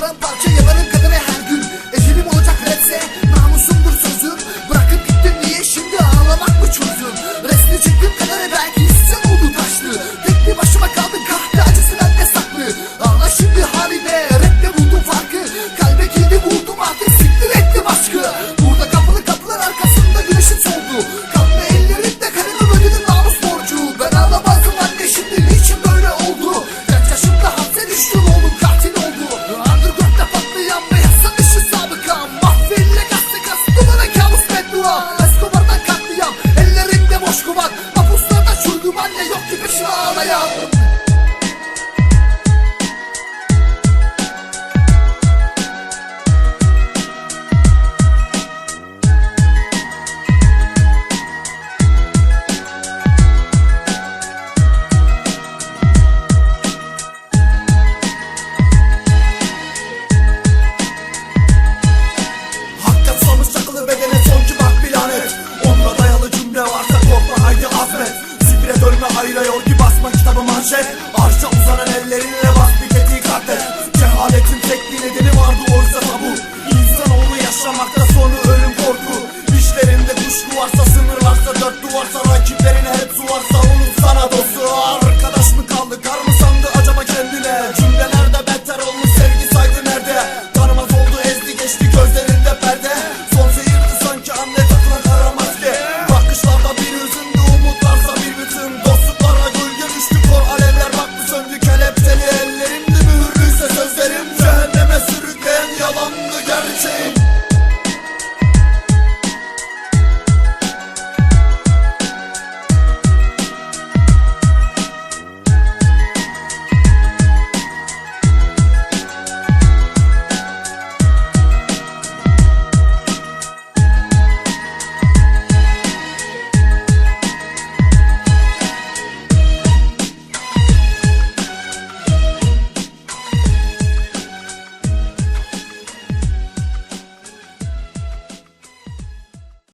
Paramparça Diyor ki basma kitabı manşet. Arşa uzanan ellerinle bas bir tetiği katlet Cehaletin tekniğini dinle